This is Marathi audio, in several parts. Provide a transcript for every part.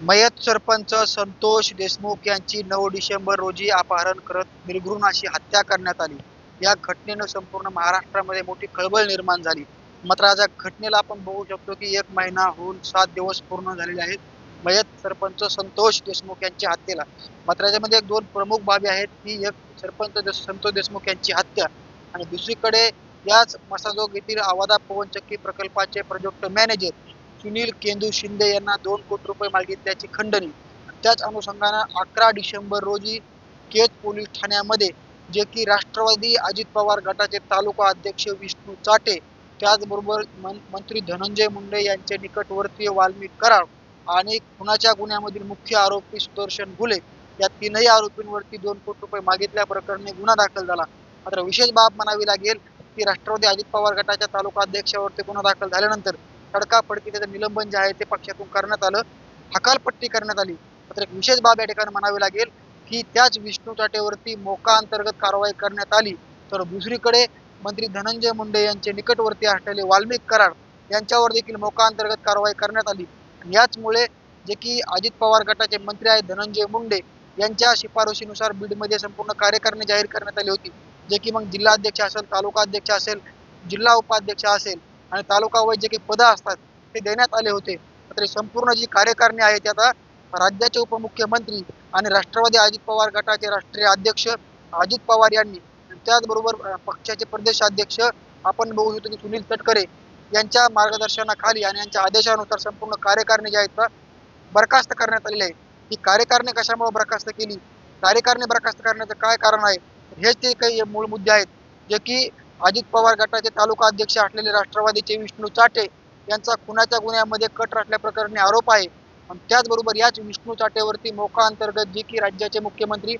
मयत सरपंच संतोष देशमुख यांची नऊ डिसेंबर रोजी अपहरण करत निर्घृण अशी हत्या करण्यात आली. या घटनेनं संपूर्ण महाराष्ट्रामध्ये मोठी खळबळ निर्माण झाली. मात्र आज या घटनेला आपण बघू शकतो की एक महिना होऊन सात दिवस पूर्ण झालेले आहेत. मयत सरपंच संतोष देशमुख यांच्या हत्येला. मात्र याच्यामध्ये एक दोन प्रमुख बाबी आहेत. की एक सरपंच देश- संतोष देशमुख यांची हत्या. आणि दुसरीकडे याच मसाजोग येथील आवादा पवनचक्की प्रकल्पाचे प्रोजेक्ट मॅनेजर सुनील केंदू शिंदे यांना दोन कोटी रुपये मागितल्याची खंडणी. त्याच अनुषंगानं अकरा डिसेंबर रोजी केज पोलीस ठाण्यामध्ये जे की राष्ट्रवादी अजित पवार गटाचे तालुका अध्यक्ष विष्णू चाटे त्याचबरोबर मन- मंत्री धनंजय मुंडे यांचे निकटवर्तीय वाल्मिक कराड आणि खुनाच्या गुन्ह्यामधील मुख्य आरोपी सुदर्शन घुले या तीनही आरोपींवरती दोन कोटी रुपये मागितल्या प्रकरणी गुन्हा दाखल झाला. मात्र विशेष बाब म्हणावी लागेल की राष्ट्रवादी अजित पवार गटाच्या तालुका अध्यक्षावरती गुन्हा दाखल झाल्यानंतर तडकाफडकी त्याचं निलंबन जे आहे ते पक्षातून करण्यात आलं. हकालपट्टी करण्यात आली. मात्र एक विशेष बाब या ठिकाणी म्हणावी लागेल की त्याच विष्णू चाटेवरती मोका अंतर्गत कारवाई करण्यात आली. तर दुसरीकडे मंत्री धनंजय मुंडे यांचे निकटवर्ती असलेले वाल्मिक कराड यांच्यावर देखील मोका अंतर्गत कारवाई करण्यात आली. याचमुळे जे की अजित पवार गटाचे मंत्री आहेत धनंजय मुंडे यांच्या शिफारशीनुसार बीडमध्ये संपूर्ण कार्यकारिणी जाहीर करण्यात आली होती. जे की मग जिल्हा अध्यक्ष असेल तालुका अध्यक्ष असेल जिल्हा उपाध्यक्ष असेल आणि तालुका वैद्यकीय पदं असतात ते देण्यात आले होते. मात्र संपूर्ण जी कार्यकारिणी आहे ती आता राज्याचे उपमुख्यमंत्री आणि राष्ट्रवादी अजित पवार गटाचे राष्ट्रीय अध्यक्ष अजित पवार यांनी त्याचबरोबर पक्षाचे प्रदेश अध्यक्ष आपण बघू शकतो की सुनील तटकरे यांच्या मार्गदर्शनाखाली आणि यांच्या आदेशानुसार संपूर्ण कार्यकारिणी जी आहेत बरखास्त करण्यात आलेली आहे. ही कार्यकारिणी कशामुळे बरखास्त केली? कार्यकारिणी बरखास्त करण्याचं काय कारण आहे? हेच ते काही मूळ मुद्दे आहेत जे की अजित पवार गटाचे तालुका अध्यक्ष असलेले राष्ट्रवादीचे विष्णू चाटे यांचा खुनाच्या गुन्ह्यामध्ये कट राखल्याप्रकरणी आरोप आहे. आणि त्याचबरोबर याच विष्णू चाटेवरती मोका अंतर्गत जे की राज्याचे मुख्यमंत्री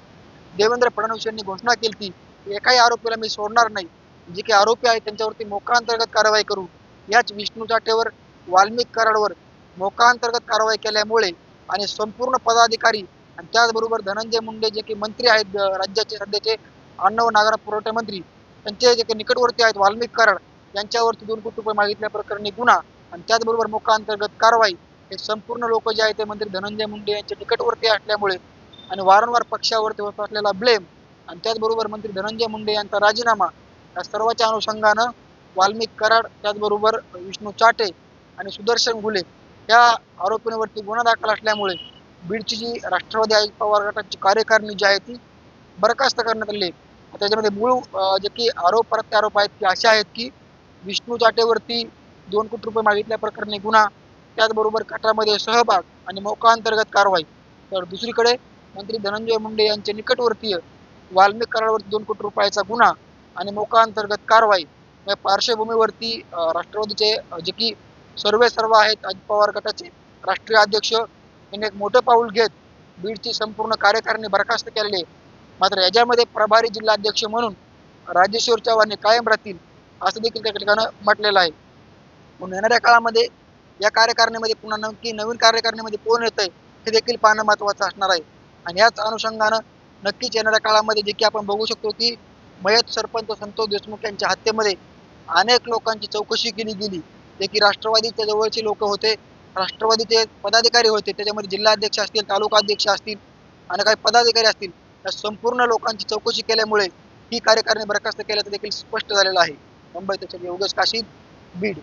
देवेंद्र फडणवीस यांनी घोषणा केली ती एकाही आरोपीला मी सोडणार नाही. जे काही आरोपी आहेत त्यांच्यावरती मोका अंतर्गत कारवाई करू. याच विष्णू चाटेवर वाल्मिक कराडवर मोका अंतर्गत कारवाई केल्यामुळे आणि संपूर्ण पदाधिकारी आणि त्याचबरोबर धनंजय मुंडे जे की मंत्री आहेत राज्याचे सध्याचे अन्न व नागरिक पुरवठा मंत्री त्यांचे जे काही निकटवर्ती आहेत वाल्मिक कराड यांच्यावरती दोन कोटी रुपये मागितल्या प्रकरणी गुन्हा आणि त्याचबरोबर मोका अंतर्गत कारवाई हे संपूर्ण लोक जे आहेत ते मंत्री धनंजय मुंडे यांच्या निकटवर्ती असल्यामुळे आणि वारंवार पक्षावरती होत असलेला ब्लेम आणि त्याचबरोबर मंत्री धनंजय मुंडे यांचा राजीनामा या सर्वाच्या अनुषंगानं वाल्मिक कराड त्याचबरोबर विष्णू चाटे आणि सुदर्शन घुले या आरोपींवरती गुन्हा दाखल असल्यामुळे बीडची जी राष्ट्रवादी अजित पवार गटाची कार्यकारिणी जी आहे ती बरखास्त करण्यात आली त्याच्यामध्ये मूळ जे की आरोप प्रत्यारोप आहेत ते असे आहेत की विष्णू चाटेवरती दोन कोटी रुपये मागितल्या प्रकरणी गुन्हा त्याचबरोबर कटामध्ये सहभाग आणि मोका अंतर्गत कारवाई. तर दुसरीकडे मंत्री धनंजय मुंडे यांचे निकटवर्तीय वाल्मिक कराडवरती दोन कोटी रुपयाचा गुन्हा आणि मोका अंतर्गत कारवाई या पार्श्वभूमीवरती राष्ट्रवादीचे जे की सर्वे सर्व आहेत अजित पवार गटाचे राष्ट्रीय अध्यक्ष यांनी एक मोठं पाऊल घेत बीडची संपूर्ण कार्यकारिणी बरखास्त केलेली आहे मात्र याच्यामध्ये प्रभारी जिल्हाध्यक्ष म्हणून राजेश्वर चव्हाण हे कायम राहतील असं देखील त्या ठिकाणी म्हटलेलं आहे. म्हणून येणाऱ्या काळामध्ये या कार्यकारिणीमध्ये पुन्हा नक्की नवीन कार्यकारिणीमध्ये कोण येत आहे हे देखील पाहणं महत्त्वाचं असणार आहे. आणि याच अनुषंगानं नक्कीच येणाऱ्या काळामध्ये जे की आपण बघू शकतो की मयत सरपंच संतोष देशमुख यांच्या हत्येमध्ये अनेक लोकांची चौकशी केली गेली. जे की राष्ट्रवादीच्या जवळचे लोक होते राष्ट्रवादीचे पदाधिकारी होते त्याच्यामध्ये जिल्हाध्यक्ष असतील तालुका अध्यक्ष असतील आणि काही पदाधिकारी असतील या संपूर्ण लोकांची चौकशी केल्यामुळे ही कार्यकारिणी बरखास्त केल्याचं देखील स्पष्ट झालेलं आहे. मुंबई त्याच्या योगेश काशीद बीड.